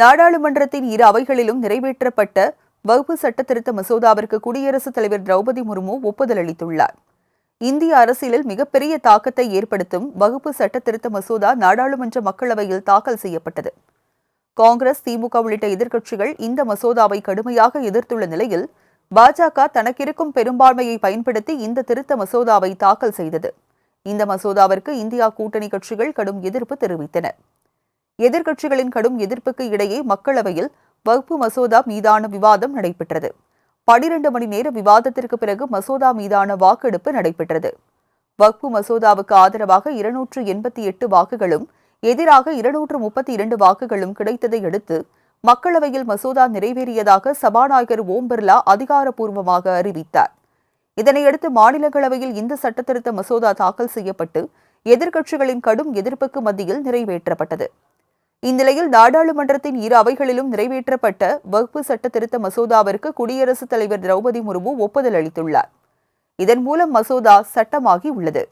நாடாளுமன்றத்தின் இரு அவைகளிலும் நிறைவேற்றப்பட்ட வகுப்பு சட்ட திருத்த மசோதாவிற்கு குடியரசுத் தலைவர் திரௌபதி முர்மு ஒப்புதல் அளித்துள்ளார். இந்திய அரசியலில் மிகப்பெரிய தாக்கத்தை ஏற்படுத்தும் வகுப்பு சட்ட திருத்த மசோதா நாடாளுமன்ற மக்களவையில் தாக்கல் செய்யப்பட்டது. காங்கிரஸ் திமுக உள்ளிட்ட எதிர்க்கட்சிகள் இந்த மசோதாவை கடுமையாக எதிர்த்துள்ள நிலையில் பாஜக தனக்கிருக்கும் பெரும்பான்மையை பயன்படுத்தி இந்த திருத்த மசோதாவை தாக்கல் செய்தது. இந்த மசோதாவிற்கு இந்தியா கூட்டணி கட்சிகள் கடும் எதிர்ப்பு தெரிவித்தன. எதிர்க்கட்சிகளின் கடும் எதிர்ப்புக்கு இடையே மக்களவையில் வகுப்பு மசோதா மீதான விவாதம் நடைபெற்றது. பனிரெண்டு மணி நேர விவாதத்திற்கு பிறகு மசோதா மீதான வாக்கெடுப்பு நடைபெற்றது. வக்பு மசோதாவுக்கு ஆதரவாக இருநூற்று எண்பத்தி எட்டு வாக்குகளும் எதிராக இருநூற்று முப்பத்தி இரண்டு வாக்குகளும் கிடைத்ததை அடுத்து மக்களவையில் மசோதா நிறைவேறியதாக சபாநாயகர் ஓம் பிர்லா அதிகாரப்பூர்வமாக அறிவித்தார். இதனையடுத்து மாநிலங்களவையில் இந்த சட்டத்திருத்த மசோதா தாக்கல் செய்யப்பட்டு எதிர்க்கட்சிகளின் கடும் எதிர்ப்புக்கு மத்தியில் நிறைவேற்றப்பட்டது. இந்நிலையில் நாடாளுமன்றத்தின் இரு அவைகளிலும் நிறைவேற்றப்பட்ட வகுப்பு சட்ட திருத்த மசோதாவிற்கு குடியரசுத் தலைவர் திரௌபதி முர்மு ஒப்புதல் அளித்துள்ளார். இதன் மூலம் மசோதா சட்டமாகி உள்ளது.